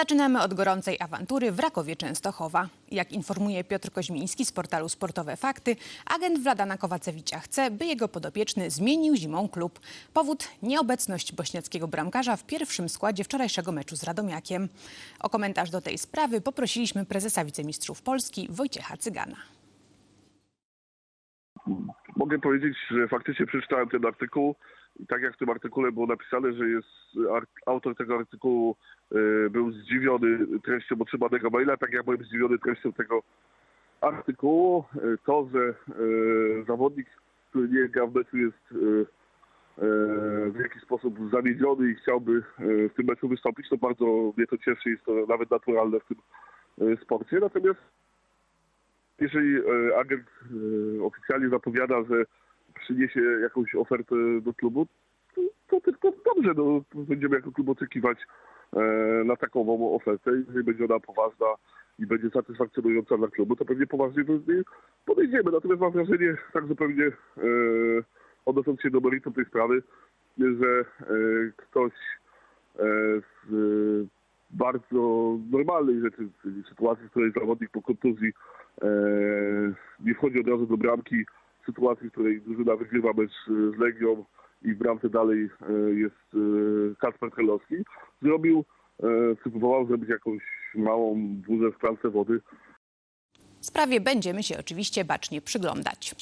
Zaczynamy od gorącej awantury w Rakowie Częstochowa. Jak informuje Piotr Koźmiński z portalu Sportowe Fakty, agent Wladana Kowacewicza chce, by jego podopieczny zmienił zimą klub. Powód nieobecność bośniackiego bramkarza w pierwszym składzie wczorajszego meczu z Radomiakiem. O komentarz do tej sprawy poprosiliśmy prezesa wicemistrzów Polski Wojciecha Cygana. Mogę powiedzieć, że faktycznie przeczytałem ten artykuł i tak jak w tym artykule było napisane, że jest autor tego artykułu e, był zdziwiony treścią otrzymanego maila, tak jak byłem zdziwiony treścią tego artykułu. E, To, że e, zawodnik, który nie gra w meczu jest w jakiś sposób zawiedziony i chciałby w tym meczu wystąpić, to bardzo mnie to cieszy, jest to nawet naturalne w tym sporcie. Natomiast jeżeli e, agent e, oficjalnie zapowiada, że przyniesie jakąś ofertę do klubu, to, to tylko dobrze, no, będziemy jako klub oczekiwać e, na taką ofertę. Jeżeli będzie ona poważna i będzie satysfakcjonująca dla klubu, to pewnie poważnie do niej podejdziemy. Natomiast mam wrażenie, tak zupełnie odnosząc się do meritum tej sprawy, że ktoś bardzo normalnej rzeczy, czyli sytuacji, w której zawodnik po kontuzji e, nie wchodzi od razu do bramki, sytuacji, w której drużyna wygrywa mecz z Legią i w bramce dalej e, jest e, Kacper Helowski, zrobił, spróbował zrobić jakąś małą burzę w szklance wody, Sprawie będziemy się oczywiście bacznie przyglądać.